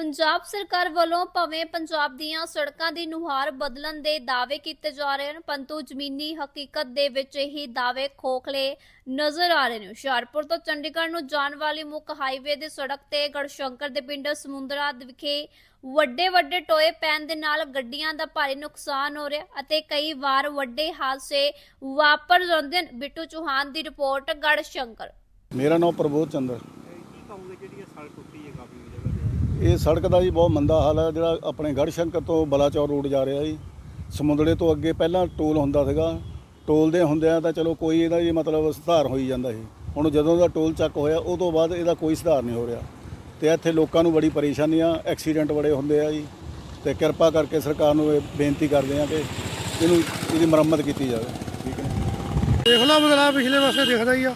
ਪੰਜਾਬ ਸਰਕਾਰ ਵੱਲੋਂ ਭਵੇਂ ਪੰਜਾਬ ਦੀਆਂ ਸੜਕਾਂ ਦੀ ਨੁਹਾਰ ਬਦਲਣ ਦੇ ਦਾਅਵੇ ਕੀਤੇ ਜਾ ਰਹੇ ਹਨ, ਪਰੰਤੂ ਜ਼ਮੀਨੀ ਹਕੀਕਤ ਦੇ ਵਿੱਚ ਇਹ ਦਾਅਵੇ ਖੋਖਲੇ ਨਜ਼ਰ ਆ ਰਹੇ ਨੇ। ਹੁਸ਼ਿਆਰਪੁਰ ਤੋਂ ਚੰਡੀਗੜ੍ਹ ਨੂੰ ਜਾਣ ਵਾਲੀ ਮੁੱਖ ਹਾਈਵੇ ਦੇ ਸੜਕ ਤੇ ਗੜਸ਼ੰਕਰ ਦੇ ਪਿੰਡ ਸਮੁੰਦਰਾ ਵਿਖੇ ਵੱਡੇ ਵੱਡੇ ਟੋਏ ਪੈਣ ਦੇ ਨਾਲ ਗੱਡੀਆਂ ਦਾ ਭਾਰੀ ਨੁਕਸਾਨ ਹੋ ਰਿਹਾ ਅਤੇ ਕਈ ਵਾਰ ਵੱਡੇ ਹਾਦਸੇ ਵਾਪਰ ਜਾਂਦੇ ਨੇ ਬਿੱਟੂ ਚੌਹਾਨ ਦੀ ਰਿਪੋਰਟ ਗੜਸ਼ੰਕਰ। ਮੇਰਾ ਨਾਮ ਪ੍ਰਬੋਧ ਚੰਦਰ ਕੀ ਕਹੋਗੇ ਜਿਹੜੀ ਇਹ ਸੜਕ ਟੁੱਟੀ ਹੈ ਕਾਫੀ ਜਗ੍ਹਾ ਤੇ ਇਹ ਸੜਕ ਦਾ ਜੀ ਬਹੁਤ ਮੰਦਾ ਹਾਲ ਹੈ, ਜਿਹੜਾ ਆਪਣੇ ਗੜਸ਼ੰਕਰ ਤੋਂ ਬਲਾਚੌਰ ਰੋਡ ਜਾ ਰਿਹਾ ਜੀ। ਸਮੁੰਦੜੇ ਤੋਂ ਅੱਗੇ ਪਹਿਲਾਂ ਟੋਲ ਹੁੰਦਾ ਸੀਗਾ। ਟੋਲ ਦੇ ਹੁੰਦਿਆਂ ਤਾਂ ਚਲੋ ਕੋਈ ਇਹਦਾ ਜੀ ਮਤਲਬ ਸੁਧਾਰ ਹੋਈ ਜਾਂਦਾ ਸੀ। ਹੁਣ ਜਦੋਂ ਦਾ ਟੋਲ ਚੱਕ ਹੋਇਆ ਉਹ ਤੋਂ ਬਾਅਦ ਇਹਦਾ ਕੋਈ ਸੁਧਾਰ ਨਹੀਂ ਹੋ ਰਿਹਾ। ਤੇ ਇੱਥੇ ਲੋਕਾਂ ਨੂੰ ਬੜੀ ਪਰੇਸ਼ਾਨੀ ਆ, ਐਕਸੀਡੈਂਟ ਬੜੇ ਹੁੰਦੇ ਆ ਜੀ। ਤੇ ਕਿਰਪਾ ਕਰਕੇ ਸਰਕਾਰ ਨੂੰ ਇਹ ਬੇਨਤੀ ਕਰਦੇ ਆ ਕਿ ਇਹਨੂੰ ਇਹਦੀ ਮੁਰੰਮਤ ਕੀਤੀ ਜਾਵੇ। ਠੀਕ ਹੈ। ਦੇਖ ਲਾ ਬਦਲਾ ਪਿਛਲੇ ਪਾਸੇ ਦਿਖਦਾ ਹੀ ਆ।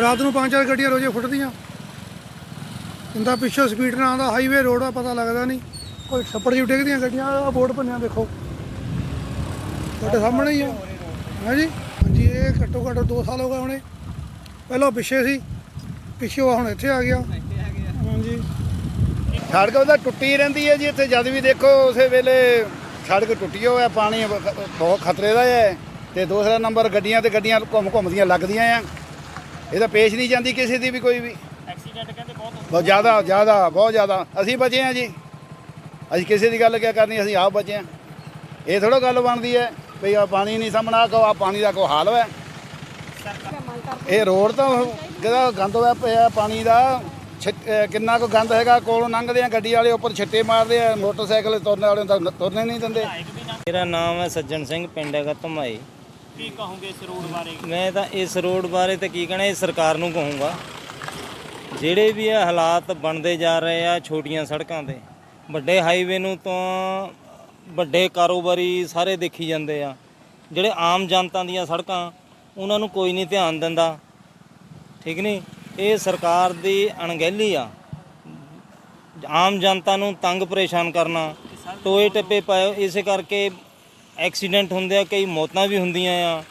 ਰਾਤ ਨੂੰ ਪੰਜ ਚਾਰ ਗੱਡੀਆਂ ਰੋਜ਼ੇ ਫੁੱਟਦੀਆਂ। ਹੁੰਦਾ ਪਿੱਛੋਂ ਸਪੀਡ ਨਾਲ ਆਉਂਦਾ ਹਾਈਵੇ ਰੋਡ ਆ ਪਤਾ ਲੱਗਦਾ ਨਹੀਂ। ਕੋਈ ਛੱਪੜ ਜਿਹੀ ਡਿੱਗਦੀਆਂ ਗੱਡੀਆਂ ਆ ਬੋਰਡ ਭੰਨਿਆ ਦੇਖੋ। ਤੁਹਾਡੇ ਸਾਹਮਣੇ ਹੀ ਆ। ਹਾਂਜੀ ਹਾਂਜੀ ਇਹ ਘੱਟੋ ਘੱਟ 2 ਸਾਲ ਹੋ ਗਏ ਹੁਣੇ। ਪਹਿਲਾਂ ਪਿੱਛੇ ਸੀ ਪਿੱਛੇ ਹੁਣ ਇੱਥੇ ਆ ਗਿਆ। ਹਾਂਜੀ। ਸੜਕ ਉਹਦਾ ਟੁੱਟੀ ਰਹਿੰਦੀ ਹੈ ਜੀ ਇੱਥੇ ਜਦ ਵੀ ਦੇਖੋ ਉਸੇ ਵੇਲੇ ਸੜਕ ਟੁੱਟੀ ਹੋਇਆ ਪਾਣੀ ਬਹੁਤ ਖਤਰੇ ਦਾ ਹੈ। ਤੇ ਦੂਸਰਾ ਨੰਬਰ ਗੱਡੀਆਂ ਤੇ ਗੱਡੀਆਂ ਘੁੰਮ ਘੁੰਮਦੀਆਂ ਲੱਗਦੀਆਂ ਆ। ਇਹ ਤਾਂ ਪੇਸ਼ ਨਹੀਂ ਜਾਂਦੀ ਕਿਸੇ ਦੀ ਵੀ ਕੋਈ ਵੀ। ਐਕਸੀਡੈਂਟ ਕਹਿੰਦੇ ਬਹੁਤ ਜ਼ਿਆਦਾ ਜ਼ਿਆਦਾ ਬਹੁਤ ਜ਼ਿਆਦਾ। ਅਸੀਂ ਬਚੇ ਆ ਜੀ। ਅਸੀਂ ਕਿਸੇ ਦੀ ਗੱਲ ਕਿਆ ਕਰਨੀ ਅਸੀਂ ਆਪ ਬਚੇ ਆ ਇਹ ਥੋੜਾ ਗੱਲ ਬਣਦੀ ਹੈ ਵੀ ਆ ਪਾਣੀ ਨਹੀਂ ਸਾਹਮਣਾ ਕੋ ਆ ਪਾਣੀ ਦਾ ਕੋ ਹਾਲ ਹੈ ਇਹ ਰੋਡ ਤਾਂ ਕਿਹਦਾ ਗੰਦ ਹੋਇਆ ਪਿਆ ਪਾਣੀ ਦਾ। ਕਿੰਨਾ ਕੁ ਗੰਦ ਹੈਗਾ ਕੋਲੋਂ ਲੰਘਦੇ ਆ ਗੱਡੀ ਵਾਲੇ ਉੱਪਰ ਛਿੱਟੇ ਮਾਰਦੇ ਆ ਮੋਟਰਸਾਈਕਲ ਤੁਰਨ ਵਾਲੇ ਤਾਂ ਤੁਰਨੇ ਨਹੀਂ ਦਿੰਦੇ। ਮੇਰਾ ਨਾਮ ਹੈ ਸੱਜਣ ਸਿੰਘ ਪਿੰਡ ਹੈਗਾ ਧਮਾਈ। ਕੀ ਕਹੋਗੇ ਇਸ ਰੋਡ ਬਾਰੇ? ਮੈਂ ਤਾਂ ਇਸ ਰੋਡ ਬਾਰੇ ਤਾਂ ਕੀ ਕਹਿਣਾ ਇਹ ਸਰਕਾਰ ਨੂੰ ਕਹੂੰਗਾ। ਜਿਹੜੇ ਵੀ ਇਹ ਹਾਲਾਤ ਬਣਦੇ ਜਾ ਰਹੇ ਆ ਛੋਟੀਆਂ ਸੜਕਾਂ ਤੇ, ਵੱਡੇ ਹਾਈਵੇ ਨੂੰ ਤਾਂ ਵੱਡੇ ਕਾਰੋਬਾਰੀ ਸਾਰੇ ਦੇਖੀ ਜਾਂਦੇ ਆ। ਜਿਹੜੇ ਆਮ ਜਨਤਾ ਦੀਆਂ ਸੜਕਾਂ, ਉਹਨਾਂ ਨੂੰ ਕੋਈ ਨਹੀਂ ਧਿਆਨ ਦਿੰਦਾ। ਠੀਕ ਨਹੀਂ ਇਹ ਸਰਕਾਰ ਦੀ ਅਣਗਹਿਲੀ ਆ। ਆਮ ਜਨਤਾ ਨੂੰ ਤੰਗ ਪਰੇਸ਼ਾਨ ਕਰਨਾ। ਟੋਏ ਟੱਪੇ ਪਾਏ, ਇਸੇ ਕਰਕੇ ਐਕਸੀਡੈਂਟ ਹੁੰਦੇ ਆ, ਕਈ ਮੌਤਾਂ ਵੀ ਹੁੰਦੀਆਂ ਆ।